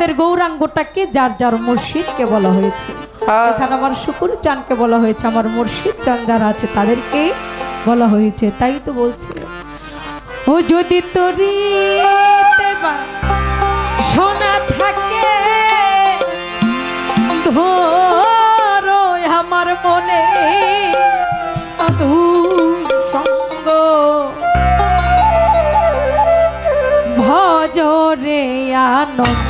আমাদের গৌরাঙ্গটাকে যার যার মুর্শিদকে বলা হয়েছে। হ্যাঁ। এখানে আমার শুকুর চানকে বলা হয়েছে আমার মুর্শিদ চান যারা আছে তাদেরকে বলা হয়েছে তাই তো বলছি। ও যদি তরি সোনা থাকে ধর আমার মনে সঙ্গ। ভজরে আনন্দ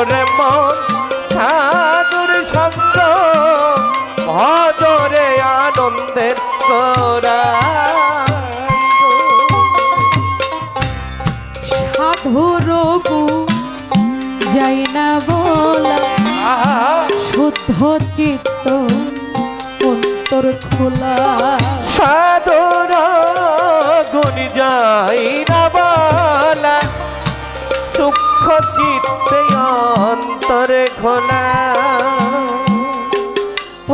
তোরে মন সাধুর সন্ত ভজরে আনন্দের তোরা। সাধুর যাই না বলা শুদ্ধ চিত্ত অন্তর খোলা। চিত্তে অন্তরে খোলা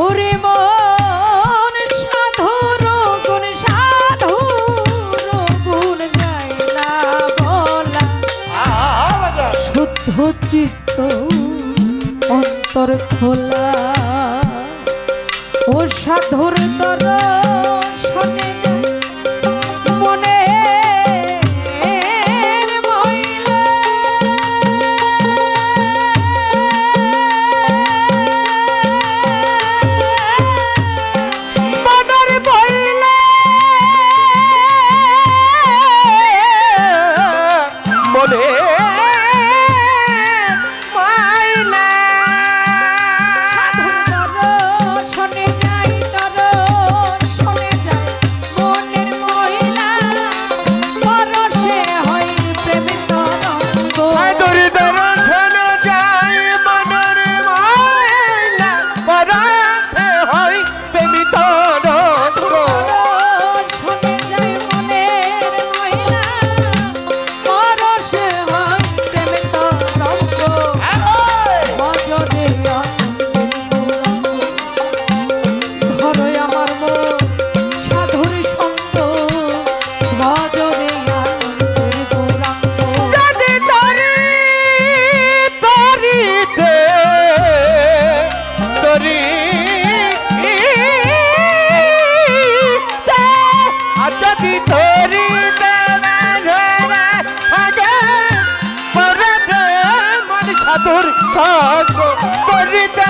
ওরে মন সাধুর গুণ সাধুর গুণ যায় না বলা। শুদ্ধ চিত্ত অন্তর খোলা। ও সাধুর তরা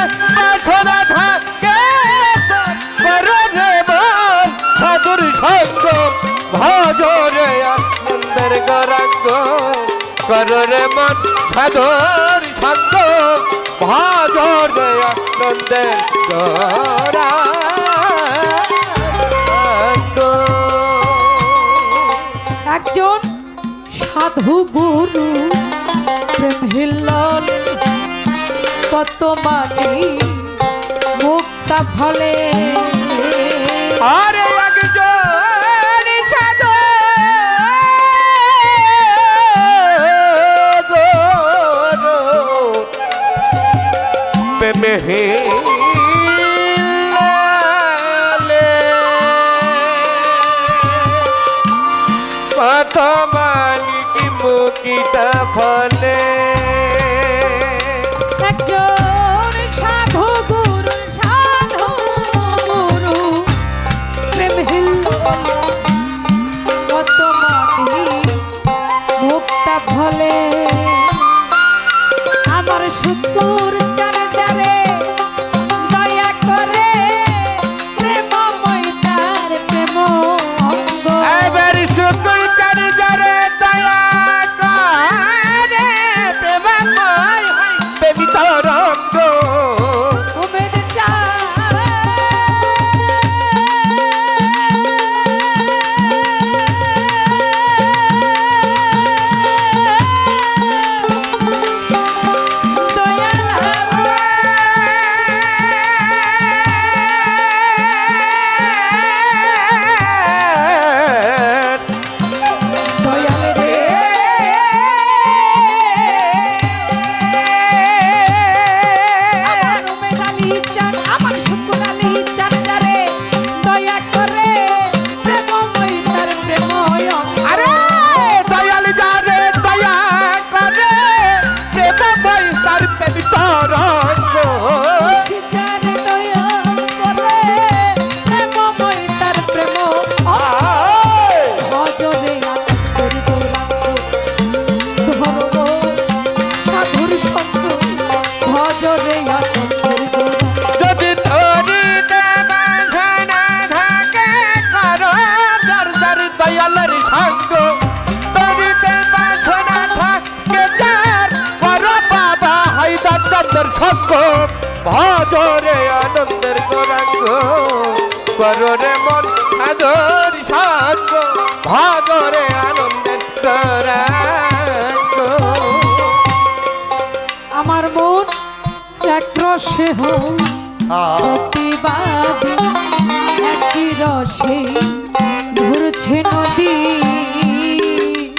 বাসনা থাকে পরে মন সাধুর সঙ্গ করে মন সাধুর সঙ্গ ভজরে আনন্দের একজন সাধু গুরু, প্রেম কত বালি মুক্তা ফলে। আর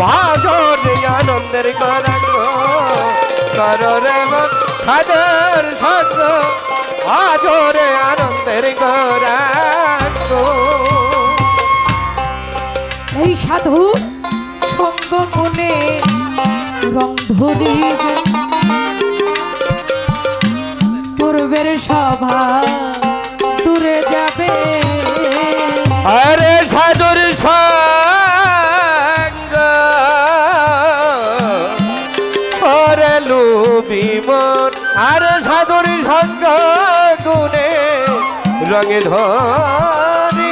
ভাজন আনন্দের গরাঙ্গ কররে খাদর সত্য আজরে আনন্দের গরাঙ্গ এই সাধু সঙ্গ মনে রং পূর্বের সভা দূরে যাবে। আরে সাধুর সভা রঙে ধরিবে।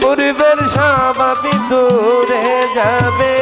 পূর্বের সব দূরে যাবে।